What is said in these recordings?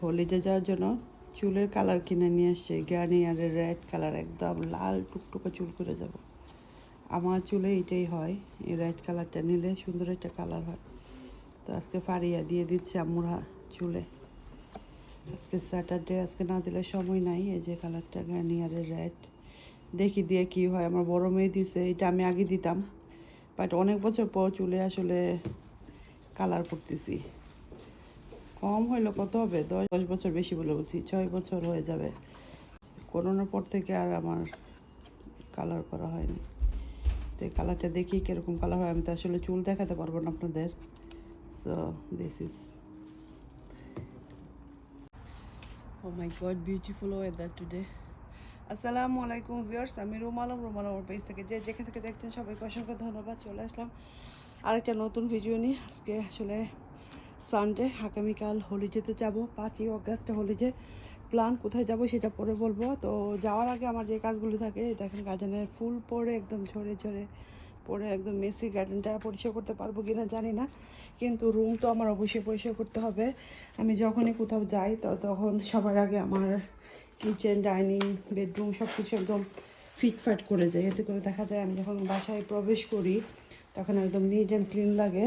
Holiday যাওয়ার জন্য চুলের কালার কিনে নিয়ে আসছে গার্নিয়ারের রেড কালার, একদম লাল টুকটুকে চুল করে যাব। আমার চুলে এটাই হয়, এই রেড কালারটা নিলে সুন্দর একটা কালার হয়। তো আজকে ফাড়িয়া দিয়ে দিচ্ছে আম্মুর চুলে। আজকে স্যাটারডে আজকে না দিলে সময় নাই, এই যে কালারটা গার্নিয়ারের রেড। দেখি দিয়ে কি হয়, আমার বড় মেয়ে দিছে, এটা আমি আগে দিতাম। বাট অনেক বছর পর চুলে আসলে কালার করতেছি কম হইল কত হবে? দশ বছর বেশি বলে বলছি, ছয় বছর হয়ে যাবে। করোনার পর থেকে আর আমার কালার করা হয়নি। তো কালারটা দেখি কীরকম কালার হয়, আমি তো আসলে চুল দেখাতে পারব না আপনাদের। So this is oh my god beautiful weather today আসসালামু আলাইকুম ভিউয়ার্স আমি রুম আলম রুম আলম পেজ থেকে যে যেখান থেকে দেখছেন সবাইকে অসংখ্য ধন্যবাদ। চলে আসলাম আরেকটা নতুন ভিডিও নিয়ে। আজকে আসলে সানডে আগামীকাল হলিডেতে যাব, পাঁচই অগাস্টে হলিডে। প্ল্যান কোথায় যাব সেটা পরে বলব। তো যাওয়ার আগে আমার যে কাজগুলো থাকে, দেখেন গার্ডেনের ফুল পড়ে একদম ঝরে ঝরে পরে একদম মেসি গার্ডেনটা পরিষ্কার করতে পারব কি না জানি না, কিন্তু রুম তো আমার অবশ্যই পরিষ্কার করতে হবে। আমি যখনই কোথাও যাই, তো তখন সবার আগে আমার কিচেন, ডাইনিং, বেডরুম সব কিছু একদম ফিটফাট করে যায়। এতে করে দেখা যায় আমি যখন বাসায় প্রবেশ করি, তখন একদম নিট অ্যান্ড ক্লিন লাগে।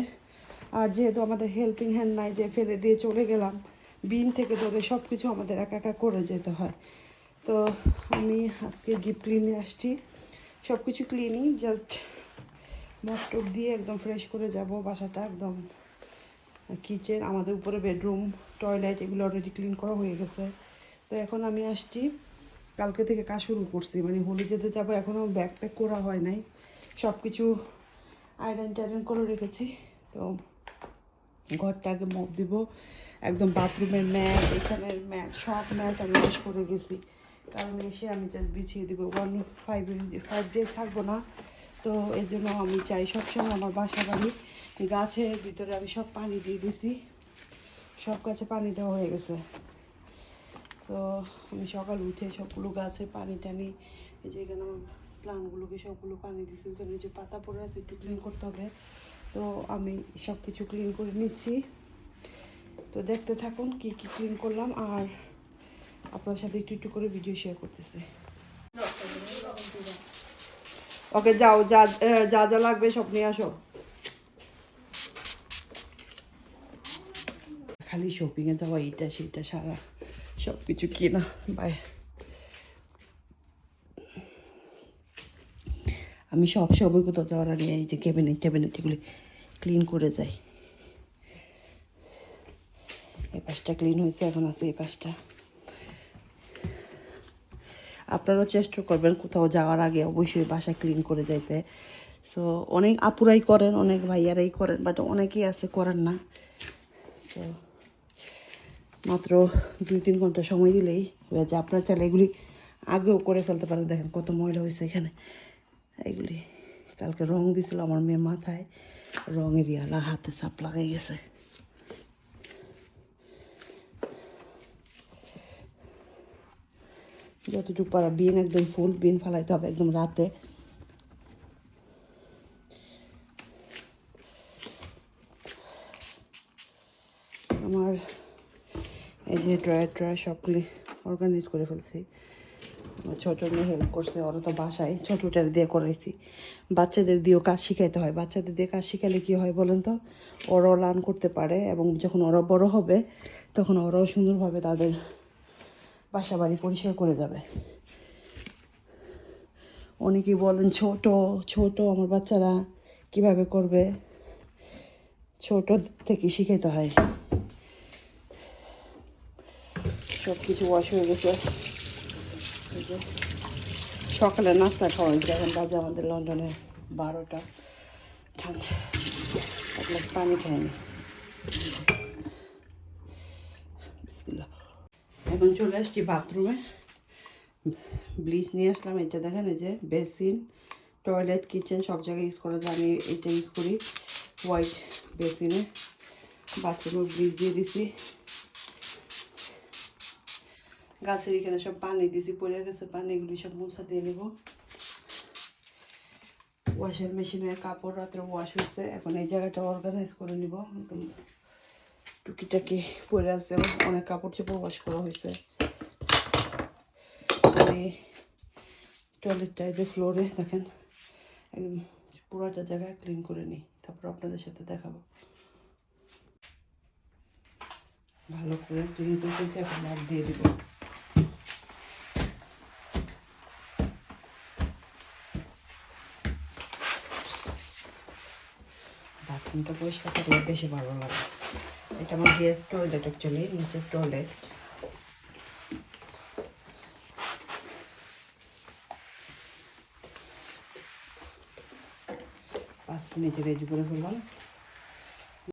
আর যেহেতু আমাদের হেল্পিং হ্যান্ড নাই যে ফেলে দিয়ে চলে গেলাম, বিন থেকে ধরে সব কিছু আমাদের একা একা করে যেতে হয়। তো আমি আজকে ডিপ ক্লিনে আসছি। সব কিছু ক্লিনিং জাস্ট মটটপ দিয়ে একদম ফ্রেশ করে যাব। বাসাটা একদম কিচেন আমাদের উপরে বেডরুম টয়লেট এগুলো অলরেডি ক্লিন করা হয়ে গেছে। তো এখন আমি আসছি। কালকে থেকে কাজ শুরু করছি। মানে হোলি যেতে যাব এখনও ব্যাগ প্যাক করা হয় নাই। সব কিছু আয়রন টাইরন করে রেখেছি। তো ঘরটা আগে মপ দিব, একদম বাথরুমের ম্যাট এখানের ম্যাট সব ম্যাট আমি ওয়াশ করে গেছি। কারণ এসে আমি জাস্ট বিছিয়ে দিব। ওয়ান ফাইভ ফাইভ ডেজ থাকব না। তো এই জন্য আমি চাই সবসময় আমার বাসা বাড়ি, গাছের ভিতরে আমি সব পানি দিয়ে দিছি। সব গাছে পানি দেওয়া হয়ে গেছে। তো আমি সকাল উঠে সবগুলো গাছে পানি টানি, এই যে এখানে আমার প্লান্টগুলোকে সবগুলো পানি দিছি। ওখানে যে পাতা পড়ে আছে, একটু ক্লিন করতে হবে। তো আমি সব কিছু ক্লিন করে নিচ্ছি। তো দেখতে থাকুন কি কি ক্লিন করলাম আর আপনার সাথে একটু একটু করে ভিডিও শেয়ার করতেছি। ওকে, যাও, যা যা যা লাগবে সব নিয়ে আসো। খালি শপিংয়ে যাওয়া, এইটা সেইটা সারা সব কিছু কিনা। বাই। আমি সব সময় কোথাও যাওয়ার আগে এই যে ক্যাবিনেট ট্যাবিনেট এগুলি ক্লিন করে যাই। এই পাশটা ক্লিন হয়েছে, এখন আছে এই পাশটা। আপনারাও চেষ্টা করবেন কোথাও যাওয়ার আগে অবশ্যই বাসা ক্লিন করে যাইতে। সো অনেক আপুরাই করেন, অনেক ভাইয়ারাই করেন বাট অনেকেই আছে করেন না। সো মাত্র দুই তিন ঘণ্টা সময় দিলেই হয়ে যায়। আপনারা চাইলে এগুলি আগেও করে ফেলতে পারেন, দেখেন কত ময়লা হয়েছে এখানে। এগুলি কালকে রং দিছিল আমার মেয়ের মাথায়। রঙের ইয়ালা হাতে চাপ লাগাই গেছে। যতটুকু পারা বিন একদম ফুল, বিন ফালাইতে হবে একদম রাতে। আমার এই যে ড্রয়ার ড্রয়ার সবগুলি অর্গানাইজ করে ফেলছি। ছোটো মেয়ে হেল্প করছে, ওরা তো বাসায় ছোটোটার দিয়ে করাইছি। বাচ্চাদের দিয়েও কাজ শিখাইতে হয়। বাচ্চাদের দিয়ে কাজ শিখালে কী হয় বলেন তো? ওরাও লার্ন করতে পারে এবং যখন ওরা বড় হবে, তখন ওরাও সুন্দরভাবে তাদের বাসা বাড়ি পরিষ্কার করে যাবে। অনেকেই বলেন, ছোট ছোট, আমার বাচ্চারা কীভাবে করবে? ছোট থেকে শিখাইতে হয়। সব কিছু ওয়াশ হয়ে গেছে। সকালে নাস্তা খাওয়া হয়েছে, এখন বাজে আমাদের লন্ডনে বারোটা। ঠান্ডা পানি বিসমিল্লাহ। এখন চলে আসছি বাথরুমে। ব্লিচ নিয়ে আসলাম এটা দেখেন, এই যে বেসিন টয়লেট, কিচেন, সব জায়গায় ইউজ করা যায়। আমি এটা ইউজ করি, হোয়াইট বেসিনে বাথরুমে ব্লিচ দিয়ে দিছি। গাছের এখানে সব পানি দিছি, পড়ে গেছে পানি এগুলি সব মোছা দিয়ে নেব। ওয়াশিং মেশিনের কাপড় রাত্রে ওয়াশ হয়েছে। এখন এই জায়গাটা অর্গানাইজ করে নিব। একদম টুকিটাকি পরে আছে। অনেক কাপড় চোপড় ওয়াশ করা হয়েছে। টয়লেটটা যে ফ্লোরে দেখেন, একদম পুরোটা জায়গা ক্লিন করে নিই। তারপর আপনাদের সাথে দেখাবো। ভালো করে ক্লিন করে এখন দিয়ে দিব। বাথরুমটা পরিষ্কার থাকলে বেশি ভালো লাগে। এটা আমার গেস্ট টয়লেট অ্যাকচুয়ালি নিচের টয়লেট মিনিটে রেডি করে ফেললাম।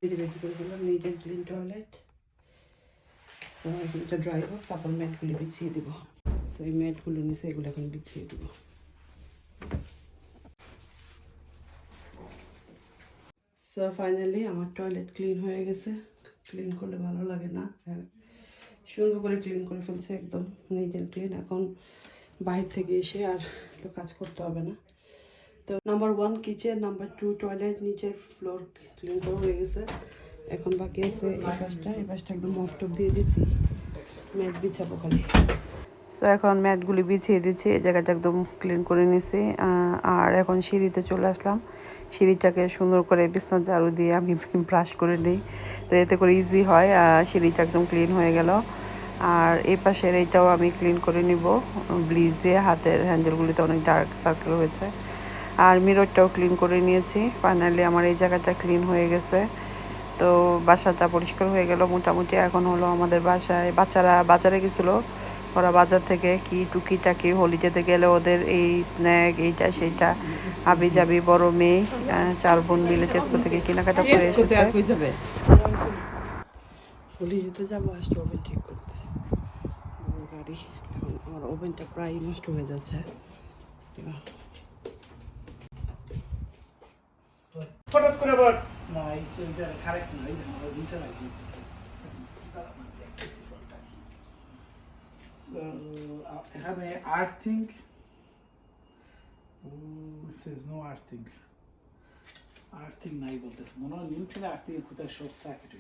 নিজে রেডি করে ফেললাম নিজের ক্লিন টয়লেট সো এটা ড্রাই হোক, তারপর ম্যাটগুলি বিছিয়ে দেবো। সো এই ম্যাটগুলো নিচে এগুলো এখন বিছিয়ে দিব। সো ফাইনালি আমার টয়লেট ক্লিন হয়ে গেছে। ক্লিন করলে ভালো লাগে না। হ্যাঁ, সুন্দর করে ক্লিন করে ফেলছে একদম। নিজের ক্লিন এখন বাইরে থেকে এসে আর তো কাজ করতে হবে না। তো number one kitchen number two toilet নিচের ফ্লোর ক্লিন করা হয়ে গেছে। এখন বাকি আছে এই পাশটা এই পাশটা একদম মপটপ দিয়ে দিচ্ছি। ম্যাট বিছাবো খালি। সো এখন ম্যাটগুলি বিছিয়ে দিচ্ছি, এই জায়গাটা একদম ক্লিন করে নিছি। আর এখন সিঁড়িতে চলে আসলাম। সিঁড়িটাকে সুন্দর করে বিছনা ঝাড়ু দিয়ে আমি ব্রাশ করে নিই। তো এতে করে ইজি হয় সিঁড়িটা একদম ক্লিন হয়ে গেল। আর এই পাশের এইটাও আমি ক্লিন করে নিব। ব্লিচ দিয়ে হাতের হ্যান্ডেলগুলিতে অনেক ডার্ক সার্কেল হয়েছে। আর মিররটাও ক্লিন করে নিয়েছি। ফাইনালি আমার এই জায়গাটা ক্লিন হয়ে গেছে। তো বাসাটা পরিষ্কার হয়ে গেল। মোটামুটি এখন হলো আমাদের বাসায়, বাচ্চারা বাজারে গেছিল। ওরা বাজার থেকে কি টুকি টাকি হলিডেতে গেলে ওদের এই স্ন্যাক এইটা সেইটা আবি যাবি বড় মেয়ে চার বোন মিলে চেষ্টা থেকে কেনাকাটা করে এসেছে। হলিডেতে যাব? আসছে ওভেন ঠিক করতে। গাড়ি এখন আমার ওভেনটা প্রায় নষ্ট হয়ে যাচ্ছে। হঠাৎ করে আবার না এই যে এটা না এই দুইটা লাইট জ্বলতেছে তার আমরা দেখতেছি ফলটা কি সো এখানে আর্থিং সেজ আর্থিং আর্থিং নাই বলতেছে। মনে হয় নিউট্রাল আর্থিং কোথায় শর্ট সার্কিট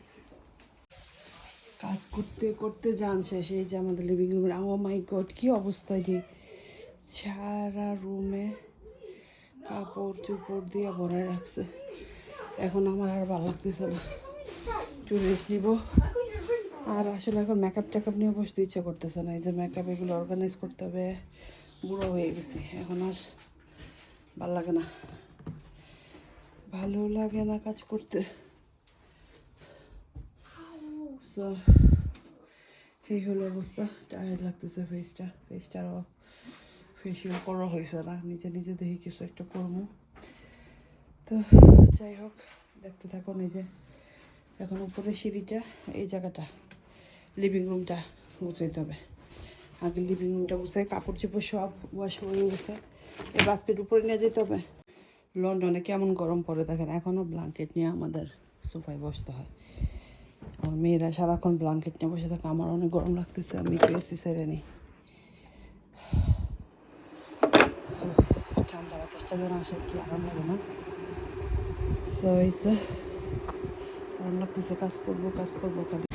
কাজ করতে করতে যান শেষ যে আমাদের লিভিং রুমে ও মাই গড কি অবস্থা যে সারা রুমে কাপড় চোপড় দিয়ে ভরে রাখছে। এখন আমার আর ভালো লাগতেছে না। একটু রেস্ট নিব। আর আসলে এখন মেকআপ টেকআপ নিয়ে বসতে ইচ্ছা করতেছে না। এই যে মেকআপ এগুলো অর্গানাইজ করতে হবে, বুড়ো হয়ে গেছি। এখন আর ভালো লাগে না। ভালো লাগে না কাজ করতে। এই হলো অবস্থা। টায়ার্ড লাগতেছে ফেসটা ফেসটারও ফেসিয়াল করা হয়েছে না। নিজে নিজে দেখি কিছু একটা করব। তো যাই হোক, দেখতে থাকো নিজে এখন উপরে সিঁড়িটা, এই জায়গাটা। লিভিং রুমটা গুছাইতে হবে। আগে লিভিং রুমটা গুছাই, কাপড় চোপড় সব ওয়াশ হয়ে গেছে। এই বাস্কেট উপরে নিয়ে যেতে হবে। লন্ডনে কেমন গরম পড়ে দেখেন এখনও ব্ল্যাঙ্কেট নিয়ে আমাদের সোফায় বসতে হয়। আমার মেয়েরা সারাক্ষণ ব্ল্যাঙ্কেট নিয়ে বসে থাকে, আমার অনেক গরম লাগতেছে, আমি একটু এসি সেরে নিই। ঠান্ডা বাতাসটা যেন আসে কি আরাম লাগে না। এই আরাম লাগতেছে, কাজ করব কাজ করব খালি।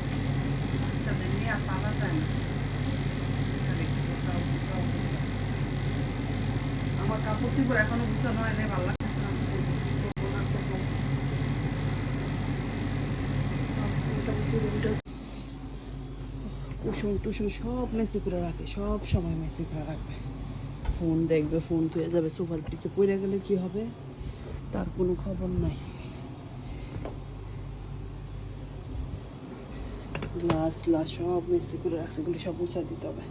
এখনও ভালো টুসুম সব মেসি করে রাখে, সব সময় মেসি করে রাখবে। ফোন দেখবে, ফোন ধুয়ে যাবে পড়ে গেলে কি হবে? তার কোনো খবর নাই। গ্লাস গ্লাস সব মেসি করে রাখছে সব মুছা দিতে হবে।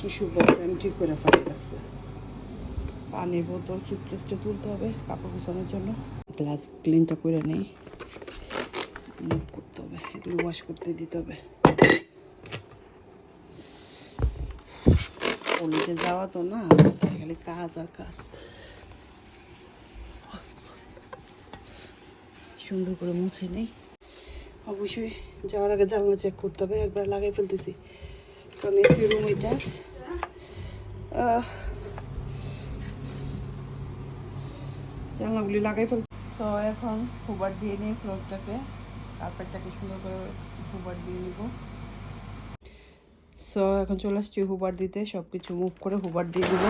টিস্যু বক্স আমি ঠিক করে ফাটিয়ে রাখছে পানির বোতল সুটকেসটা তুলতে হবে কাপড় গোছানোর জন্য। গ্লাস ক্লিনটা করে নেই। মুভ করতে হবে, এগুলো ওয়াশ করতে দিতে হবে। কলেজে যাওয়া তো না খালি কাজ আর কাজ। সুন্দর করে মুছে নেই। অবশ্যই যাওয়ার আগে জানলা চেক করতে হবে, একবার লাগাই ফেলতেছি। কারণ এসি রুম এটা জানলাগুলি লাগাই ফেল সো এখন হুবার দিয়ে নিই ফ্লোরটাকে কার্পেটটাকে সুন্দর করে হুবার দিয়ে নিব। সো এখন চলে আসছি হুবার দিতে। সব কিছু মুভ করে হুবার দিয়ে দিব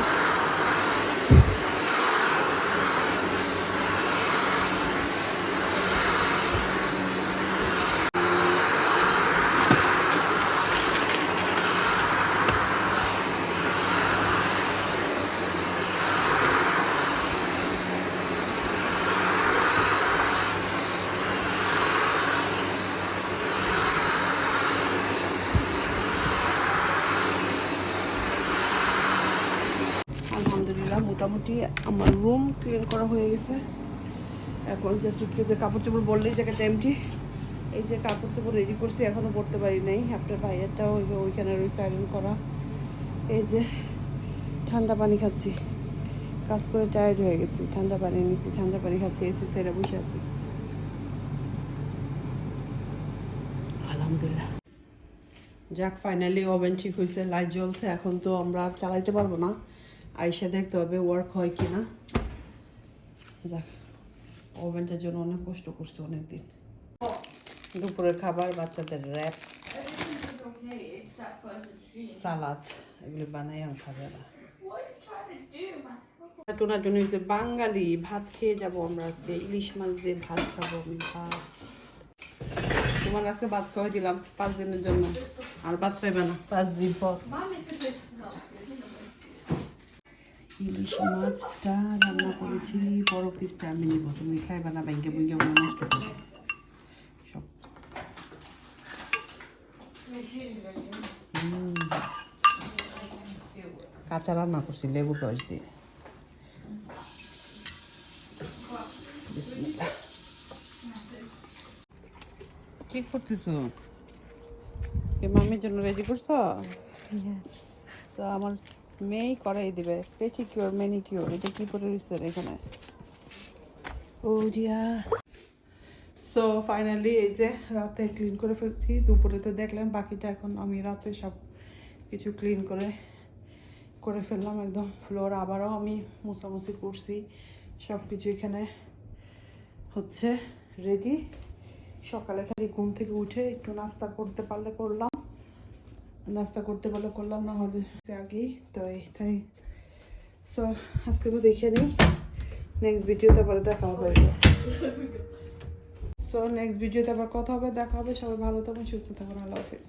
আলহামদুলিল্লাহ মোটামুটি আমার রুম ক্লিন করা হয়ে গেছে। এখন যে সুটকেসে কাপড় চোপড় বললেই জায়গাটা এমটি এই যে কাপড় চোপড় রেডি করছি এখনও পড়তে পারি নাই। আপনার ভাইয়েরটাও ওই যে ওইখানে রয়েছে আয়রন করা। এই যে ঠান্ডা পানি খাচ্ছি। কাজ করে টায়ার্ড হয়ে গেছি। ঠান্ডা পানি নিচ্ছি ঠান্ডা পানি খাচ্ছি এসি সেরা বসে আছি। আলহামদুলিল্লাহ। যাক ফাইনালি ওভেন ঠিক হয়েছে লাইট জ্বলছে এখন তো আমরা চালাইতে পারব না। আইসা দেখতে হবে ওয়ার্ক হয় কি না যাক, ওভেনটার জন্য অনেক কষ্ট করছে অনেক দিন দুপুরের খাবার, বাচ্চাদের র্যাপ. সালাদ, এগুলো বানাই আমি খাবে না হচ্ছে বাঙালি, ভাত খেয়ে যাব আমরা আজকে। ইলিশ মাছ দিয়ে ভাত খাব আমি, ভাত। তোমার আজকে ভাত খাওয়াই দিলাম? পাঁচ দিনের জন্য। আর ভাত পাইবে না? পাঁচ দিন পর। ইলিশ মাছটা রান্না করেছি বড় পিসটা আমি নিব তুমি খাইবা না ব্যাংকে বুঝে ওগুলো নষ্ট করবে সব কাঁচা রান্না করছি লেবু রস দিয়ে। কি করতেছো? মামির জন্য রেডি করছ? তো আমার মেয়েই করাই দিবে। পেটিকিউর ম্যানিকিউর এটা কি করে রয়েছে এখানে? ও দিয়া সো ফাইনালি এই যে রাতে ক্লিন করে ফেলছি, দুপুরে তো দেখলেন বাকিটা এখন আমি রাতে সব কিছু ক্লিন করে করে ফেললাম একদম। ফ্লোর আবারও আমি মুছামুছি করছি সব কিছু এখানে হচ্ছে রেডি সকালে খালি ঘুম থেকে উঠে একটু নাস্তা করতে পারলে করলাম। নাস্তা করতে বলো, করলাম, না হবে আগেই। তো এইটাই। সো আজকে তো দেখে নিই নেক্সট ভিডিওতে পরে দেখা হবে। সো নেক্সট ভিডিওতে আবার কথা হবে, দেখা হবে। সবাই ভালো থাকুন, সুস্থ থাকুন। আল্লাহ হাফিজ।